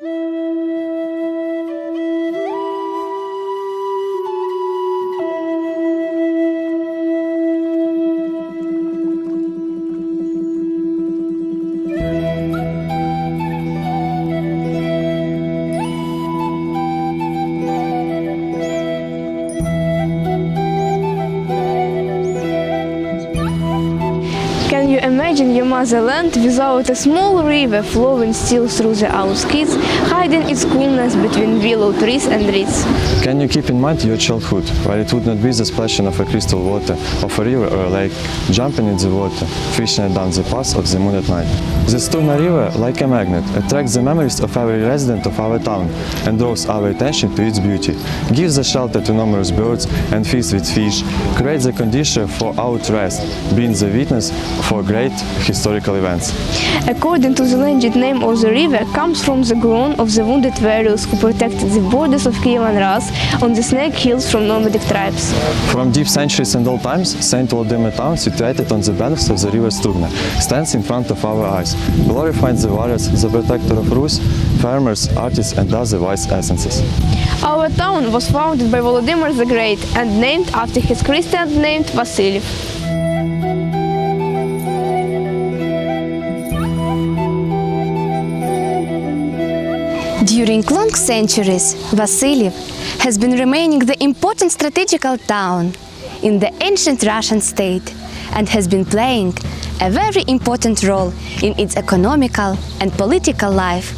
Can imagine your motherland without a small river flowing still through the outskirts, hiding its coolness between willow trees and reeds? Can you keep in mind your childhood, where it would not be the splashing of a crystal water of a river or a lake, jumping in the water, fishing down the path of the moon at night? The Stuna River, like a magnet, attracts the memories of every resident of our town and draws our attention to its beauty, gives a shelter to numerous birds and feeds with fish, creates a condition for our rest, being the witness for great historical events. According to the legend, name of the river comes from the groan of the wounded warriors who protected the borders of Kiev and Ras on the Snake Hills from nomadic tribes. From deep centuries and old times, Saint Vladimir town, situated on the banks of the river Stugna, stands in front of our eyes, glorifying the warriors, the protector of Rus, farmers, artists and other wise essences. Our town was founded by Volodymyr the Great and named after his Christian named Vasiliev. During long centuries, Vasiliev has been remaining the important strategical town in the ancient Russian state and has been playing a very important role in its economical and political life.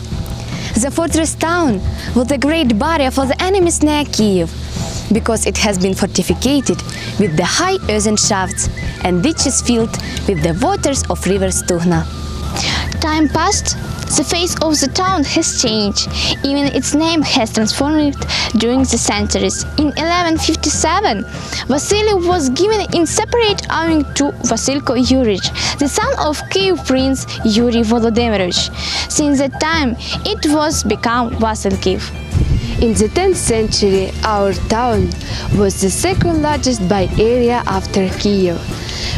The fortress town was a great barrier for the enemies near Kiev because it has been fortificated with the high earthen shafts and ditches filled with the waters of river Stugna. Time passed, the face of the town has changed. Even its name has transformed during the centuries. In 1157, Vasily was given in separate owing to Vasilko Yurich, the son of Kiev prince Yuri Volodymyrovich. Since that time, it was become Vasilkiv. In the 10th century, our town was the second largest by area after Kiev.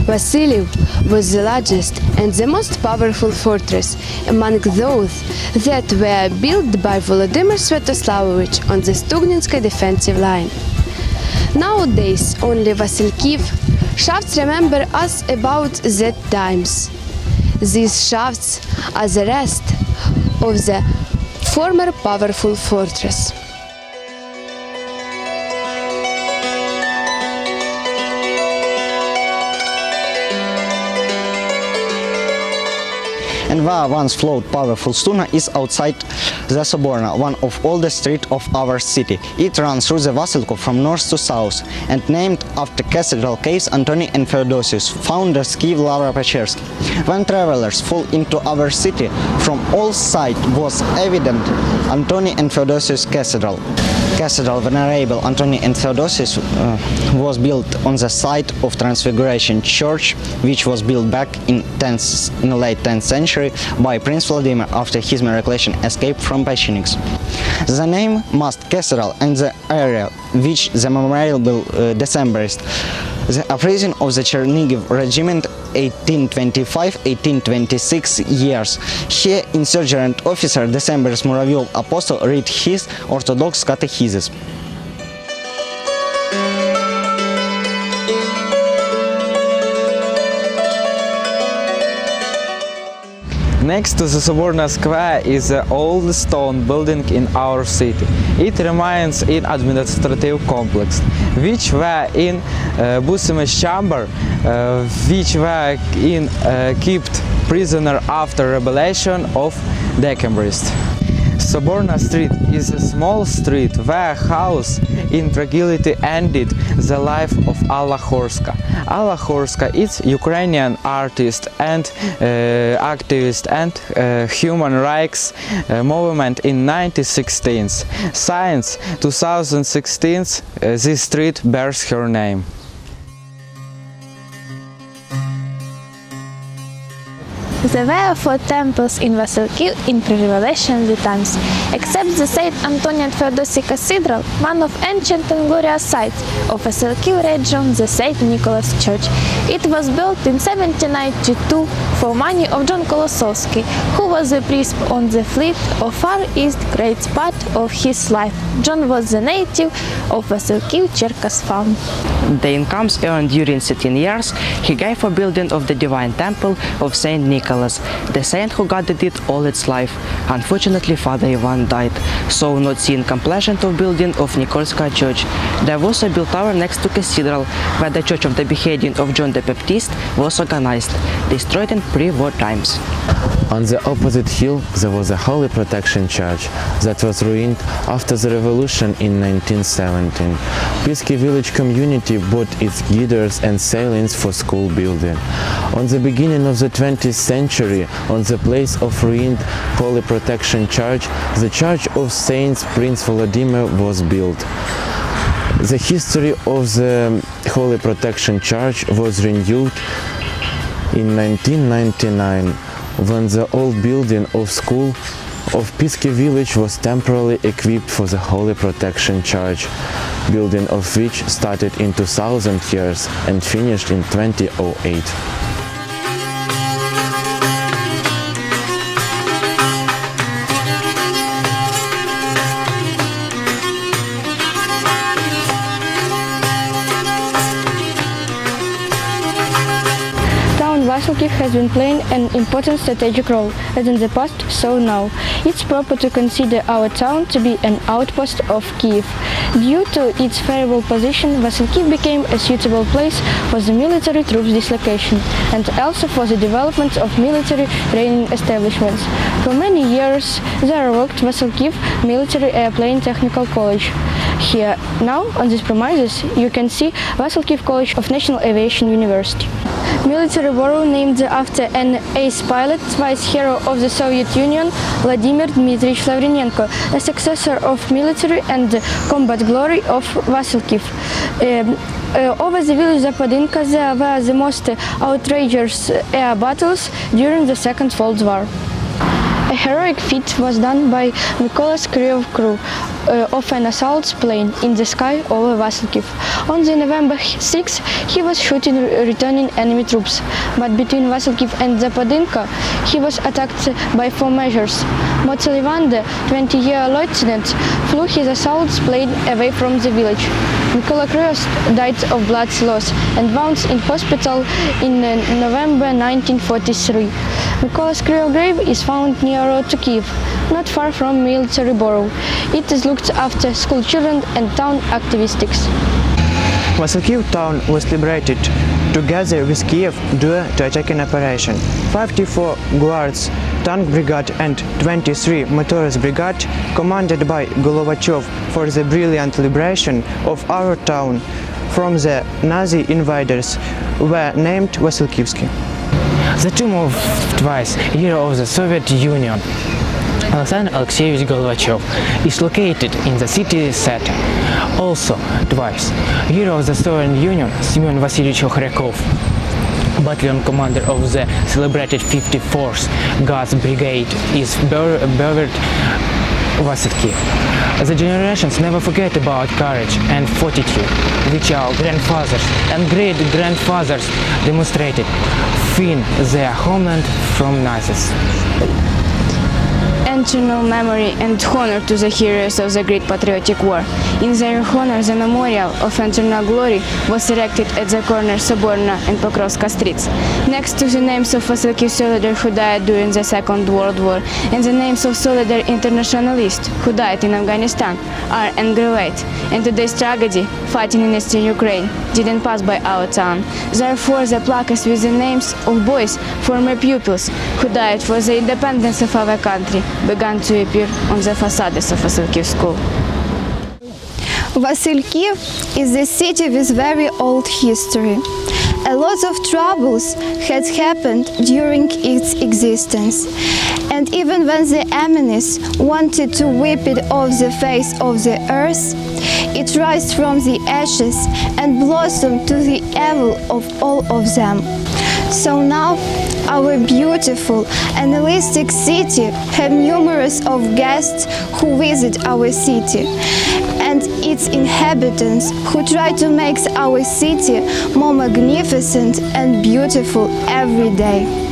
Vasiliev was the largest and the most powerful fortress among those that were built by Volodymyr Svetoslavovich on the Stugninska defensive line. Nowadays, only Vasilkiv shafts remember us about that times. These shafts are the rest of the former powerful fortress. Where once flowed powerful Stuna is outside the Soborna, one of oldest streets of our city. It runs through the Vasilko from north to south and named after cathedral caves Antony and Theodosius, founders Kiev Lavra Pechersky. When travelers fall into our city from all sides was evident Antony and Theodosius Cathedral. Cathedral Venerable Antony and Theodosius uh, was built on the site of Transfiguration Church, which was built back in, 10th, in the late 10th century by Prince Vladimir after his miraculous escape from Pechenegs. The name must Cathedral and the area which the memorable uh, Decemberist the uprising of the Chernigiv regiment 1825-1826 years. Here, insurgent officer Decemberist Muravyov Apostle read his Orthodox catechism. Next to the Soborna Square is the old stone building in our city. It remains in administrative complex, which were in uh, chamber, uh, which were in uh, kept prisoner after revelation of Decembrist. Soborna Street is a small street where house in tranquility ended the life of Alla Horska. Alla Horska is Ukrainian artist and uh, activist and uh, human rights uh, movement in 1916. Since 2016, uh, this street bears her name. There were four temples in Vasilkiv in pre-revelation times. Except the Saint Antonian Theodosi Cathedral, one of ancient and glorious sites of Vasilkiv region, the Saint Nicholas Church. It was built in 1792 for money of John Kolosowski, who was a priest on the fleet of Far East great part of his life. John was the native of Vasilkiv Cherkas farm. The incomes earned during 13 years he gave for building of the divine temple of Saint Nicholas, the saint who guarded it all its life. Unfortunately, Father Ivan died, so not seeing completion of building of Nikolska church. There was a built tower next to cathedral, where the church of the beheading of John the Baptist was organized, destroyed in pre-war times. On the opposite hill there was a Holy Protection Church that was ruined after the revolution in 1917. Pisky village community bought its girders and sailings for school building. On the beginning of the 20th century, on the place of ruined Holy Protection Church, the Church of Saints Prince Volodymyr was built. The history of the Holy Protection Church was renewed in 1999 when the old building of school of Pisky village was temporarily equipped for the Holy Protection Church, building of which started in 2000 years and finished in 2008. Town Vasilkiv has been playing an important strategic role, as in the past, so now. It's proper to consider our town to be an outpost of Kiev. Due to its favorable position, Vasilkiv became a suitable place for the military troops dislocation and also for the development of military training establishments. For many years, there worked Vasilkiv Military Airplane Technical College. Here, now, on these premises, you can see Vasilkiv College of National Aviation University. Military borough named after an ace pilot, twice hero of the Soviet Union, Vladimir Dmitrievich Lavrinenko, a successor of military and combat glory of Vasilkiv. Um, uh, over the village Zapadinka there were the most outrageous air battles during the Second World War. A heroic feat was done by Mykolas Kryov crew uh, of an assault plane in the sky over Vasilkiv. On the November 6, he was shooting returning enemy troops, but between Vasilkiv and Zapadinka, he was attacked by four measures. Motselivan, the 20-year lieutenant, flew his assault plane away from the village. Mykola Kryov died of blood loss and wounds in hospital in uh, November 1943. Mykolas Kryov grave is found near road to Kiev, not far from military borough. It is looked after school children and town activists. Vasilkiv town was liberated together with Kiev due to attacking operation. 54 Guards Tank Brigade and 23 Motorist Brigade, commanded by Golovachev for the brilliant liberation of our town from the Nazi invaders, were named Vasilkivsky. The tomb of twice hero of the Soviet Union, Alexander Alexeyevich Gorbachev, is located in the city center. Also, twice hero of the Soviet Union, Semyon Vasilyevich Okhrякov, battalion commander of the celebrated 54th Guards Brigade, is bur- buried Vasilkiv. The generations never forget about courage and fortitude which our grandfathers and great grandfathers demonstrated, freeing their homeland from Nazis. Eternal memory and honor to the heroes of the Great Patriotic War. In their honor, the memorial of eternal glory was erected at the corner Soborna and Pokrovska streets. Next to the names of Vasilkiv soldier who died during the Second World War and the names of soldier internationalists who died in Afghanistan are engraved. And today's tragedy, fighting in eastern Ukraine, didn't pass by our town. Therefore, the plaques with the names of boys, former pupils, who died for the independence of our country, began to appear on the facades of Vasilkiv School. Vasilkiv is a city with very old history. A lot of troubles had happened during its existence. And even when the enemies wanted to wipe it off the face of the earth, it rose from the ashes and blossomed to the evil of all of them. So now our beautiful and realistic city have numerous of guests who visit our city and its inhabitants who try to make our city more magnificent and beautiful every day.